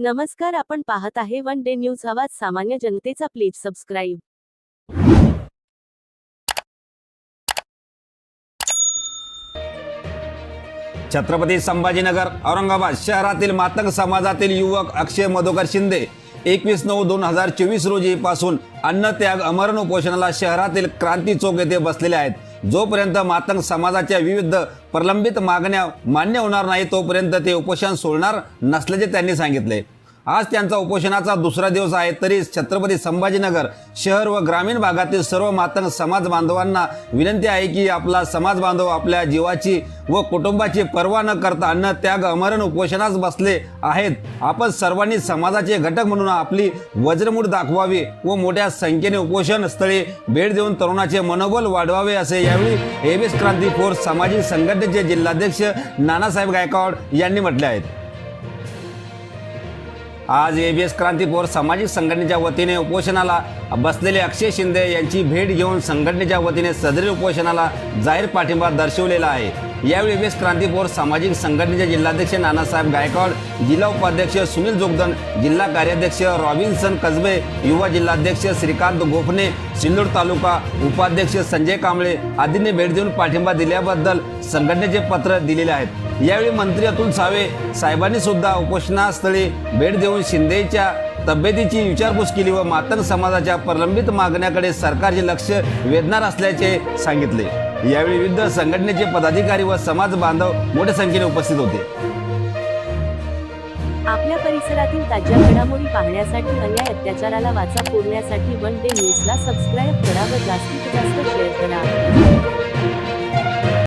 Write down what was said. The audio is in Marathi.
नमस्कार आपण पाहत आहे वन डे न्यूज आवाज सामान्य जनतेचा प्लीज सबस्क्राईब. छत्रपती संभाजीनगर औरंगाबाद शहरातील मातंग समाजातील युवक अक्षय मधुकर शिंदे एकवीस नऊ दोन हजार चोवीस रोजी पासून अन्नत्याग अमरण उपोषणाला शहरातील क्रांती चौक येथे बसलेले आहेत. जोपर्यंत मातंग समाजाच्या विविध प्रलंबित मागण्या मान्य होणार नाही तोपर्यंत ते उपोषण सोडणार नसल्याचे त्यांनी सांगितले. आज त्यांचा उपोषणाचा दुसरा दिवस आहे. तरी छत्रपती संभाजीनगर शहर व ग्रामीण भागातील सर्व मातंग समाज बांधवांना विनंती आहे की आपला समाज बांधव आपल्या जीवाची व कुटुंबाची पर्वा न करता अन्न त्याग अमरण उपोषणास बसले आहेत. आपण सर्वांनी समाजाचे घटक म्हणून आपली वज्रमूठ दाखवावी व मोठ्या संख्येने उपोषण स्थळी भेट देऊन तरुणाचे मनोबल वाढवावे असे यावेळी एबीएस क्रांती फोर्स सामाजिक संघटनेचे जिल्हाध्यक्ष नानासाहेब गायकवाड यांनी म्हटले आहेत आज एबीएस एस क्रांतीपोर सामाजिक संघटनेच्या वतीने उपोषणाला बसलेले अक्षय शिंदे यांची भेट घेऊन संघटनेच्या वतीने सदरी उपोषणाला जाहीर पाठिंबा दर्शवलेला आहे. यावेळी वेस्ट क्रांती सामाजिक संघटनेचे जिल्हाध्यक्ष नानासाहेब गायकवाड जिल्हा उपाध्यक्ष सुनील जोगदन जिल्हा कार्याध्यक्ष रॉबिन्सन कसबे युवा जिल्हाध्यक्ष श्रीकांत गोफणे सिल्लोड तालुका उपाध्यक्ष संजय कांबळे आदींनी भेट देऊन पाठिंबा दिल्याबद्दल संघटनेचे पत्र दिलेले आहेत. यावेळी मंत्री अतुल सावे साहेबांनी सुद्धा उपोषणास्थळी भेट देऊन शिंदेच्या तब्येतीची विचारपूस केली व मातंग समाजाच्या प्रलंबित मागण्याकडे सरकारचे लक्ष वेधणार असल्याचे सांगितले. यावेळी विविध संघटनेचे पदाधिकारी व समाज बांधव मोठ्या संख्येने उपस्थित होते. आपल्या परिसरातील ताज्या घडामोडी पाहण्यासाठी अन्याय अत्याचाराला वाचा फोडण्यासाठी वन डे न्यूजला सबस्क्राईब करा व जास्तीत जास्त शेअर करा.